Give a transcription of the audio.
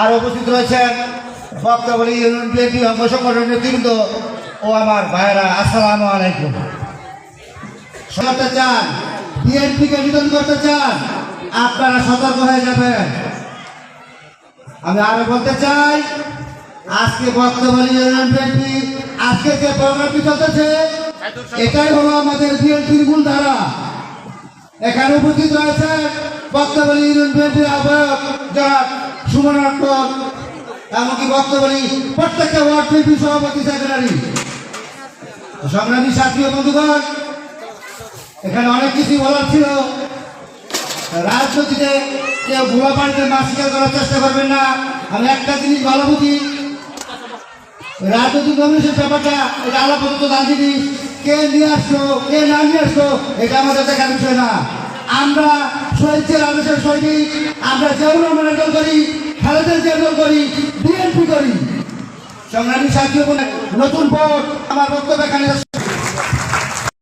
আর উপস্থিত রয়েছেন Baktaboli union BNP অঙ্গ সংগঠনের নেতৃবৃন্দ ও আমার ভাইয়েরা, আসসালামু আলাইকুম। করতে চান, বিএনপিকে নিধন করতে চান, আপনারা সতর্ক হয়ে যাবেন। আমি আরও বলতে চাই, আজকে বক্তব্য ইউনিয়ন বিএনপি, আজকে যে প্রোগ্রামটি চলতেছে, এটাই হলো আমাদের বিএনপির মূল ধারা। এখানে উপস্থিত রয়েছে বক্তব্য ইউনিয়ন বিএনপির আহ্বায়ক জনাব এমনকি প্রত্যেকটা ওয়ার্ড সভাপতি সেক্রেটারি সংগ্রামী বন্ধুগণ, এখানে অনেক কিছু বলার ছিল। রাজনীতিতে কেউ ভুয়া পানিতে করার চেষ্টা করবেন না। আমি একটা জিনিস ভালো বুঝি। রাজনৈতিক ব্যাপারটা, এটা আলাপাত দান কে নিয়ে আসলো, কে না নিয়ে আসলো, এটা আমাদের দেখার বিষয় না। আমরা শহীদের আদেশের সৈনিক, আমরা যেমন আমরা দল করি বিএনপি করি। সংগ্রামী সাথী নতুন ভোট আমার বক্তব্য এখানে